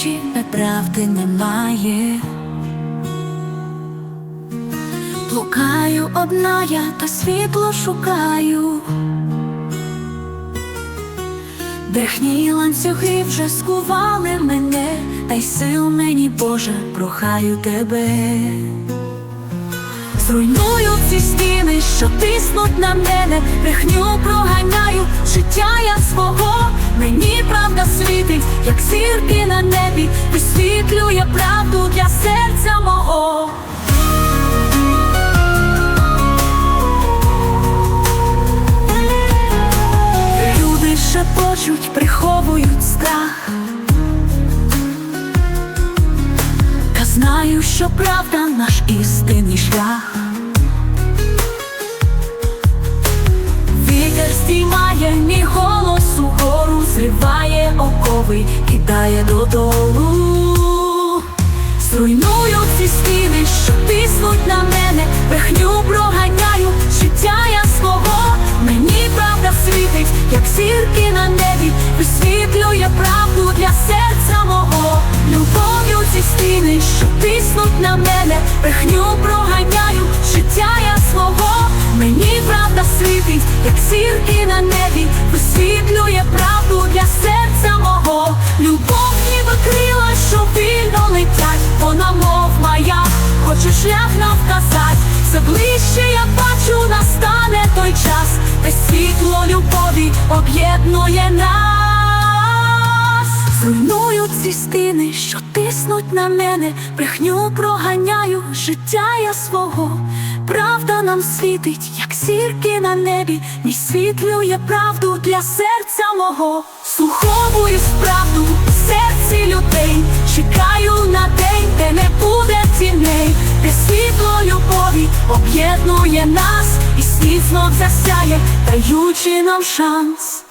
очі неправди немає. Блукаю одна я та світло шукаю. Брехні ланцюги вже скували мене, та й сил мені, Боже, прохаю тебе. Зруйную ці стіни, що тиснуть на мене, брехню проганяю, життя я свого, мені правда світить, як зірки на небі, висвітлює правду для серця мого. Люди шепочуть, приховують страх. Та знаю, що правда наш істинний шлях. Окови, кидає додолу. Зруйную ці стіни, що тиснуть на мене, брехню проганяю, життя я свого, мені правда світить, як зірки на небі, висвітлює правду для серця мого, любов'ю ці стіни, що тиснуть на мене, брехню проганяю, життя я свого, мені правда світить, як зірки на небі, висвітлює правду шлях нам вказать, все ближче я бачу, настане той час, де світло любові об'єднує нас. Зруйную ці стіни, що тиснуть на мене, брехню проганяю, життя я свого. Правда нам світить, як зірки на небі, ніж світлює правду для серця мого. Слуховую справду в серці людей, чекаю на день, де не буде об'єднує нас, і світло засяє, даючи нам шанс.